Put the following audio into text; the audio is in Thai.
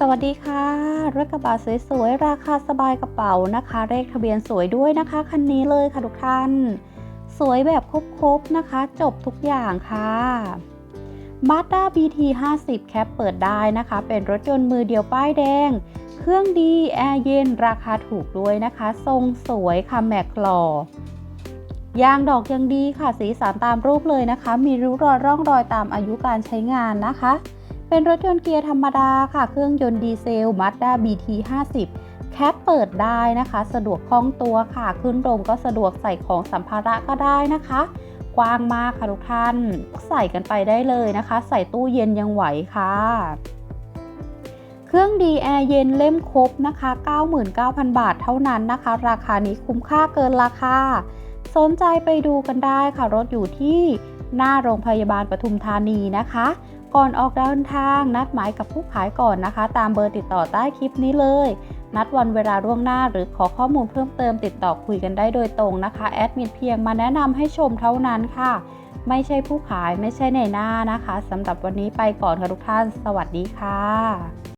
สวัสดีค่ะ รถกระบะสวยๆ ราคาสบายกระเป๋านะคะ เลขทะเบียนสวยด้วยนะคะคันนี้เลยค่ะทุกท่าน สวยแบบครบๆนะคะ จบทุกอย่างค่ะ Mazda BT 50แคปเปิดได้นะคะ เป็นรถยนต์มือเดียวป้ายแดง เครื่องดี แอร์เย็น ราคาถูกด้วยนะคะ ทรงสวยค่ะแม็กหล่อยางดอกยังดีค่ะ สีสันตามรูปเลยนะคะ มีริ้วรอยร่องรอยตามอายุการใช้งานนะคะ เป็นรถยนต์เกียร์ธรรมดาค่ะ เครื่องยนต์ดีเซล Mazda BT 50แคปเปิดได้นะคะ สะดวกคล่องตัวค่ะ ขึ้นลงก็สะดวกใส่ของสัมภาระก็ได้นะคะ กว้างมากค่ะทุกท่าน ใส่กันไปได้เลยนะคะ ใส่ตู้เย็นยังไหวค่ะ เครื่องดีแอร์เย็นเล่มครบนะคะ 99,000 บาทเท่านั้นนะคะ ราคานี้คุ้มค่าเกินราคา สนใจไปดูกันได้ค่ะ รถอยู่ที่หน้าโรงพยาบาลปทุมธานีนะคะ ก่อนออกเดินทาง นัดหมายกับผู้ขายก่อนนะคะ ตามเบอร์ติดต่อใต้คลิปนี้เลย นัดวันเวลาล่วงหน้าหรือขอข้อมูลเพิ่มเติมติดต่อคุยกันได้โดยตรงนะคะแอดมินเพียงมาแนะนำให้ชมเท่านั้นค่ะ ไม่ใช่ผู้ขายไม่ใช่ในหน้านะคะสำหรับวันนี้ไปก่อนค่ะทุกท่าน สวัสดีค่ะ